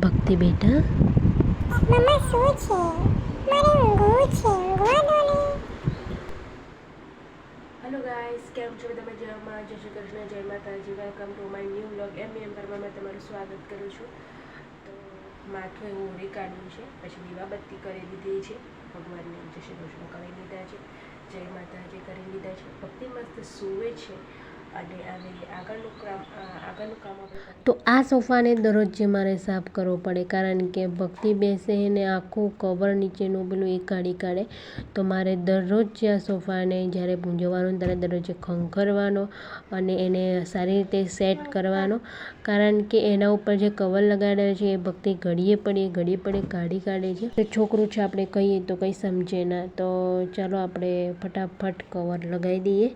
ભક્તિ બેટા. મમ્મા શું છે? મારે ઊંઘવું છે. ઊંઘવા દો ને. હેલો ગાઈસ કેમ છો? તમે જયમાં? જય શ્રી કૃષ્ણ. જય માતાજી. Welcome to my new vlog એમ એમ કરવામાં તમારું સ્વાગત કરું છું. તો માથું એવું ઓરી કાઢ્યું છે. પછી દીવાબત્તી કરી દીધી છે. ભગવાનને જય શ્રી કૃષ્ણ કરી લીધા છે. જય માતાજી કરી લીધા છે. ભક્તિ મસ્ત સૂવે છે. તો આ સોફાને દરરોજે મારે સાફ કરવો પડે, કારણ કે ભક્તિ બેસે ને આખું કવર નીચેનું પેલું એ કાઢી કાઢે. તો મારે દરરોજ આ સોફાને જ્યારે ભૂંજવાનો ત્યારે દરરોજ ખંખરવાનો અને એને સારી રીતે સેટ કરવાનો. કારણ કે એના ઉપર જે કવર લગાડેલ છે, એ ભક્તિ ઘડીએ પડે ઘડીએ પડે કાઢી કાઢે છે. છોકરું છે, આપણે કહીએ તો કંઈ સમજે ના. તો ચાલો આપણે ફટાફટ કવર લગાવી દઈએ.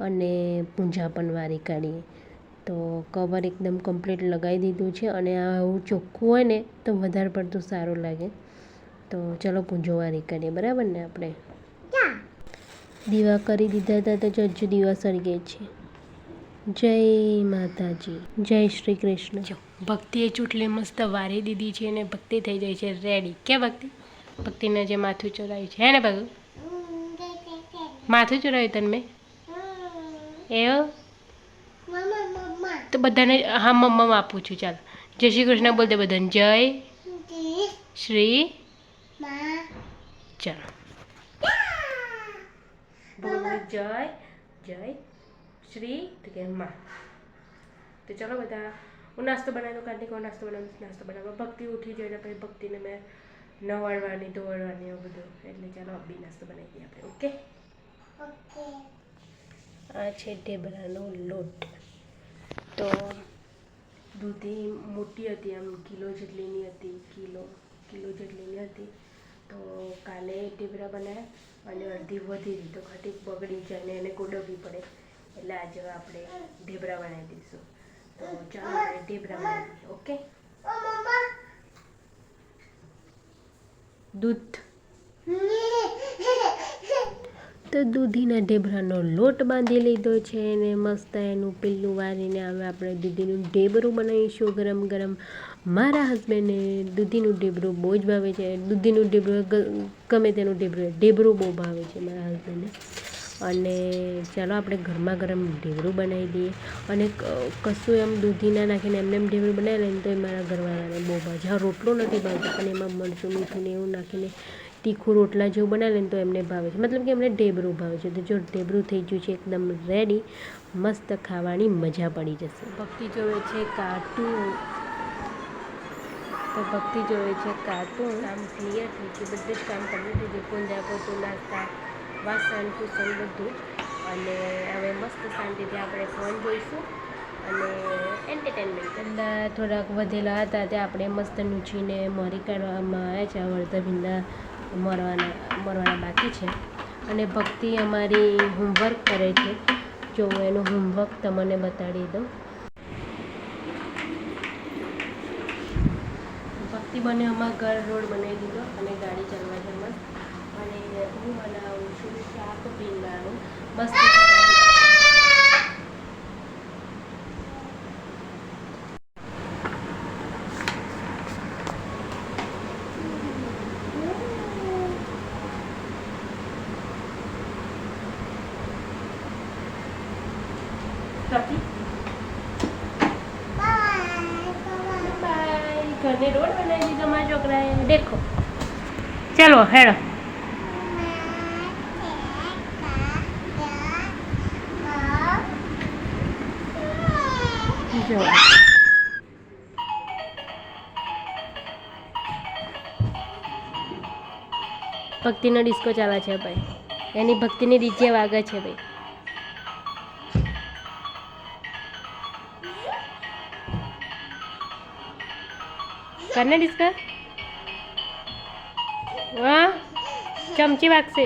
અને પૂંજા પણ વારી કાઢીએ. તો કવર એકદમ કમ્પ્લીટ લગાવી દીધું છે અને આ આવું ચોખ્ખું હોય ને તો વધારે પડતું સારું લાગે. તો ચલો પૂંજો વારી કાઢીએ. બરાબર ને આપણે? દીવા કરી દીધા હતા તો જજ દીવા સળગે છે. જય માતાજી. જય શ્રી કૃષ્ણ. જો ભક્તિએ ચૂંટલી મસ્ત વારી દીધી છે અને ભક્તિ થઈ જાય છે. રેડી કે ભક્તિ? ભક્તિને જે માથું ચોરાયું છે. હે ને ભગુ? માથું ચોરાયું તને મેં? મમ્મા તો બધાને હા મમ્મા આપું છું ચાલ. જય શ્રી કૃષ્ણ બોલ દે બધાને. જય શ્રી ચાલો. બોલો જય જય શ્રી તો કે માં. તો ચાલો બધા હું નાસ્તો બનાવી દઉં કાર્તિક હું નાસ્તો બનાવું નાસ્તો બનાવવા. ભક્તિ ઉઠી જાય એટલે પછી ભક્તિને મેં નવાડવાની ધોવાડવાની એવું બધું. એટલે ચાલો બી નાસ્તો બનાવી દઈએ આપણે ઓકે? ઓકે. આ છે ઢેબરાનો લોટ. તો દૂધી મોટી હતી, આમ કિલો જેટલીની હતી, કિલો કિલો જેટલીની હતી. તો કાલે ઢેબરા બનાવ્યા અને અડધી વધી હતી તો ખાટી બગડી જાય ને એને ગોડવવી પડે. એટલે આજે આપણે ઢેબરા બનાવી દઈશું. તો ચાલો આપણે ઢેબરા બનાવી દઈએ ઓકે? દૂધ. તો દૂધીના ઢેબરાનો લોટ બાંધી લીધો છે અને મસ્ત એનું પીલું વારીને હવે આપણે દૂધીનું ઢેબરું બનાવીશું ગરમ ગરમ. મારા હસબન્ડને દૂધીનું ઢેબરું બહુ જ ભાવે છે. દૂધીનું ઢેબરું ગમે તેનું ઢેબરું ઢેબરું બહુ ભાવે છે મારા હસબન્ડને. અને ચાલો આપણે ગરમા ગરમ ઢેબરું બનાવી દઈએ. અને કશું એમ દૂધી ના નાખીને એમને એમ ઢેબરું બનાવી લઈને તો એ મારા ઘરવાળાને બહુ ભાવે હા, રોટલો નથી ભાવતો, પણ એમાં મરચું, મીઠું ને એવું નાખીને તીખું રોટલા જેવું બનાવે ને તો એમને ભાવે છે. મતલબ કે એમને ઢેબરું ભાવે છે. તો જો ઢેબરું થઈ ગયું છે એકદમ રેડી મસ્ત ખાવાની મજા પડી જશે. ભક્તિ જોવે છે કાર્ટૂન તો ભક્તિ જોવે છે કાર્ટૂન કામ ક્લિયર થઈ ગયું. બધું જ કામ કરી દીધું કુંજા પોતું નાસ્તા વાસણ કુસણ બધું અને હવે મસ્ત શાંતિથી આપણે ફોન જોઈશું અને એન્ટરટેનમેન્ટ પહેલાં થોડાક વધેલા હતા તે આપણે મસ્ત નૂચીને મોરી કાઢવામાં આવ્યા છે. વળતા ભીંડા મરવાના મરવાના બાકી છે. અને ભક્તિ અમારી હોમવર્ક કરે છે. જો હું એનું હોમવર્ક તમને બતાડી દઉં. ભક્તિ બને અમારા ઘર રોડ બનાવી દીધો અને ગાડી ચાલવા છે અને હું બનાવું છું શાક ભીંડાનું. મસ્ત ભક્તિ બાય બાય ઘરને રોડ બનાવી દીધો મારા છોકરાએ દેખો ચલો હેડો. ભક્તિનો ડિસ્કો ચાલે છે ભાઈ. એની ભક્તિની ડીજે વાગે છે ભાઈ. કરને ડિસ્કો? હા ચમચી વાગશે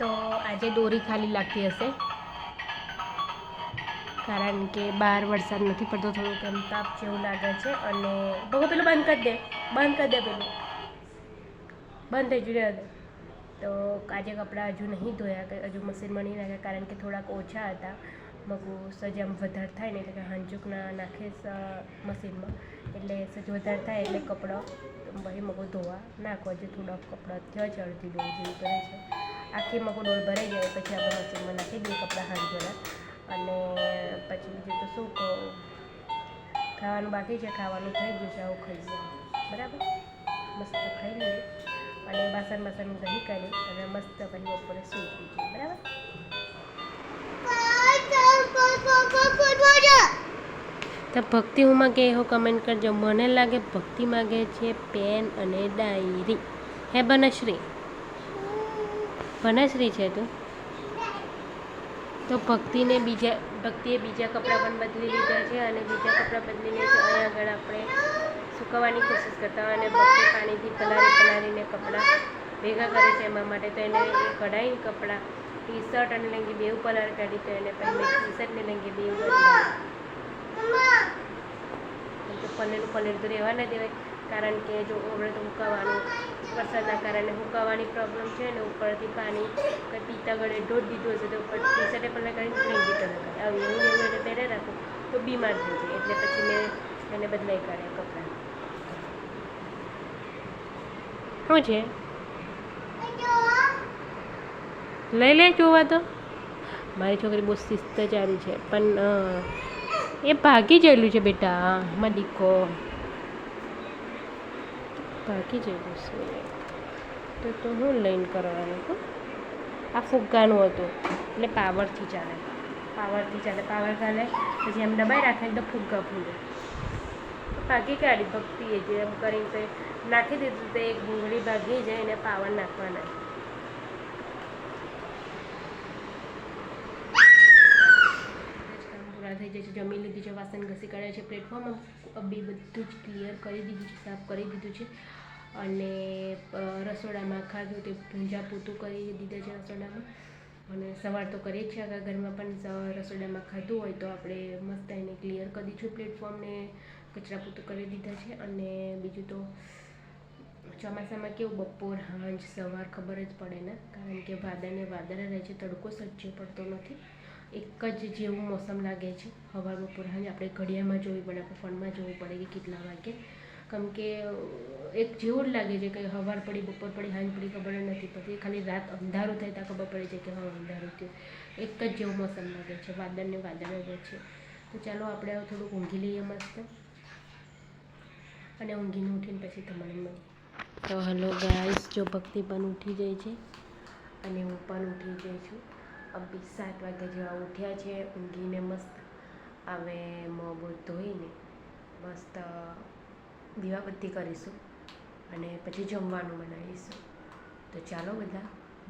તો આજે દોરી ખાલી લાગતી હશે. કારણ કે બહાર વરસાદ નથી પડતો, થોડુંક એમ તાપ જેવું લાગે છે. અને ભગવ પેલું બંધ કરી દે, બંધ કરી દે પેલું. બંધ થઈ ગયું તો આજે કપડાં હજુ નહીં ધોયા હજુ મશીનમાં નહીં નાખ્યા કારણ કે થોડાક ઓછા હતા. મગું સજ આમ વધારે થાય ને એટલે કે હાંજુકના નાખે મશીનમાં. એટલે સજ વધારે થાય એટલે કપડાં પછી મગો ધોવા નાખવા જે થોડાક કપડાં થયા છે અડધી ડોલ જેવું કરે છે. આખી મગો ડોલ ભરાઈ જાય પછી આપણે મશીનમાં નાખી દઈએ કપડાં હાંજવાના અને પછી બીજું તો શું કહું? ખાવાનું બાકી છે. ખાવાનું થઈ ગયું છે. આવું ખાઈ જાય બરાબર? મસ્ત ખાઈ લઈએ. અને બાસણ બાસણ દહીં કાઢી અને મસ્ત પછી બપોરે સૂઈ જઈએ. બરાબર? તો ભક્તિ હું માગે એવો કમેન્ટ કરજો. મને લાગે ભક્તિ માગે છે પેન અને ડાયરી. હે બનશ્રી. બનશ્રી છે તું? તો ભક્તિને બીજા ભક્તિએ બીજા કપડાં પણ બદલી લીધા છે અને બીજા કપડાં બદલીને અહીંયા આગળ આપણે સુકવવાની કોશિશ કરતા હોય અને ભક્તિ પાણીથી પલાળી પલાળીને કપડાં ભેગા કરે છે. એમાં માટે તો એને કઢાઈ કપડાં ટી શર્ટ અને લેંગી બેવ પલાળ કાઢી તો એને પહેલે ટી શર્ટ ને લેંગી બેવ બદલાવી પનીરનું પનીર તો રહેવા ના દેવાય, કારણ કે જો આપણે તો હુકાવાનું, વરસાદના કારણે હુકાવાની પ્રોબ્લેમ છે ને ઉપરથી પાણી કંઈ પીતા ગળે ઢોળ દીધું હશે તો ઉપર ટી શર્ટે પણ કરીને લેંગી કલર કરે હવે એવું એવું એને પહેરે રાખું તો બીમાર થઈ જાય, એટલે પછી મેં એને બદલાઈ કાઢ્યા કપડાં. શું છે? લઈ લે જોવા તો. મારી છોકરી બહુ શિસ્ત ચાલી છે, પણ એ ભાગી ગયેલું છે બેટા માં દીકો. ભાગી જયેલું છે. તો તો હું લઈને કરવાનું હતું આ ફુગ્ગાનું હતું, એટલે પાવરથી ચાલે. પાવરથી ચાલે, પાવર ચાલે. પછી એમ દબાઈ રાખે, તો ફુગ્ગા ફૂલે. ભાગી કાઢી ભક્તિએ જે એમ કરીને નાખી દીધું તો એક ભૂંગળી ભાગી જાય એને પાવર નાખવાના. પૂરા થઈ જાય છે જમી લીધી છે, વાસણ ઘસી કાઢ્યા છે પ્લેટફોર્મ બી બધું જ ક્લિયર કરી દીધું છે, સાફ કરી દીધું છે. અને રસોડામાં ખાધું તે ભૂંજા પૂતું કરી દીધા છે રસોડામાં. અને સવાર તો કરીએ જ છીએ આગળ ઘરમાં પણ રસોડામાં ખાધું હોય તો આપણે મસ્ત એને ક્લિયર કરી દીધું પ્લેટફોર્મને કચરા પૂતું કરી દીધા છે. અને બીજું તો ચોમાસામાં કેવું બપોર, હાંજ, સવાર ખબર જ પડે ને, કારણ કે વાદળને વાદળ રહે છે, તડકો સજ્જો પડતો નથી. એક જ જેવું મોસમ લાગે છે. હવાર, બપોર, સાંજ આપણે ઘડિયાળમાં જોવી પડે, આપણે ફોનમાં જોવું પડે કે કેટલા વાગે. કેમ કે એક જેવું જ લાગે છે કે હવાર પડી, બપોર પડી, સાંજ પડી, ખબર નથી પડતી. ખાલી રાત અંધારું થાય ત્યાં ખબર પડે છે કે હવે અંધારું થયું. એક જ જેવું મોસમ લાગે છે. વાદળને વાદળ જ છે. તો ચાલો આપણે થોડુંક ઊંઘી લઈએ મસ્ત. અને ઊંઘીને ઉઠીને પછી તમારે મળીએ. તો હલો ગાઈસ જો ભક્તિ પણ ઉઠી જાય છે અને હું પણ ઉઠી જઈ છું. અભી સાત વાગ્યા જેવા ઉઠ્યા છે ઊંઘીને મસ્ત હવે મોં ધોઈને મસ્ત દીવાબત્તી કરીશું અને પછી જમવાનું બનાવીશું. તો ચાલો બધા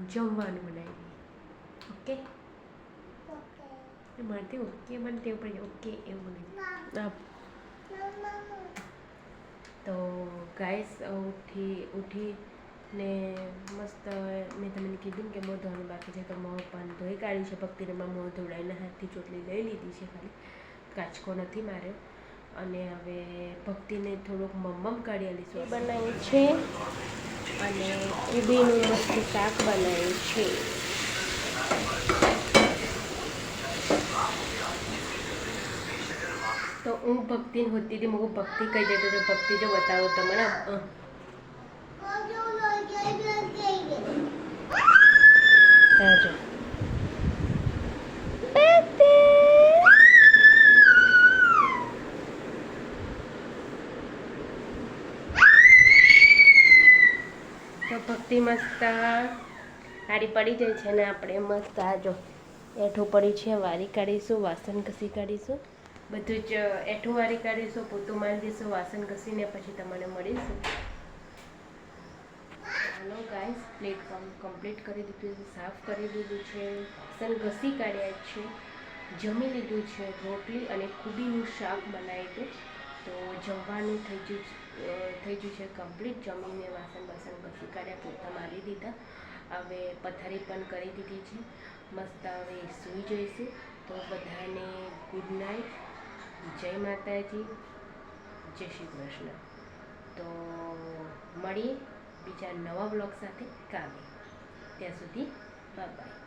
જમવાનું બનાવીએ. ઓકે? મારથી ઓકે મને તેવું પડી ઓકે એવું આપ તો ગાઈસ ઉઠી ઉઠીને મસ્ત મેં તમને કીધું કે મોં ધોવાનું બાકી છે તો મોં પણ ધોઈ કાઢ્યું છે. ભક્તિનામાં મોં ધોવડાવીને હાથથી ચોટલી લઈ લીધી છે ખાલી. કાચકો નથી માર્યો. અને હવે ભક્તિને થોડુંક મમ્મમ કાઢી આલીશું બનાવ્યું છે. અને કુબીનું મસ્ત શાક બનાવ્યું છે. તો હું ભક્તિને હોતી હતી મગું ભક્તિ કહી જતો તો ભક્તિ જો બતાવો તમને અ. જો તો ભક્તિ મસ્ત આડી પડી જાય છે ને આપણે મસ્ત આજો એઠું પડી છે, વારી કાઢીશું, વાસણ ઘસી કાઢીશું. બધું જ એઠું વારી કાઢીશું, પોતું મારી દઈશું, વાસણ ઘસીને પછી તમને મળીશું. પ્લેટફોર્મ કમ્પ્લીટ કરી દીધું છે, સાફ કરી દીધું છે વાસણ ઘસી કાઢ્યા છે, જમી લીધું છે, રોટલી અને કુબીનું શાક બનાવ્યું હતું. તો જમવાનું થઈ ગયું થઈ ગયું છે કમ્પ્લીટ જમીને વાસણ બાસણ ઘસી કાઢ્યા, પોતા મારી દીધા. હવે પથારી પણ કરી દીધી છે. મસ્ત હવે સૂઈ જઈશું. તો બધાને ગુડ નાઇટ જય માતાજી. જય શ્રી કૃષ્ણ. તો મળીએ. બીજા નવા બ્લોગ સાથે કાલે. ત્યાં સુધી બાય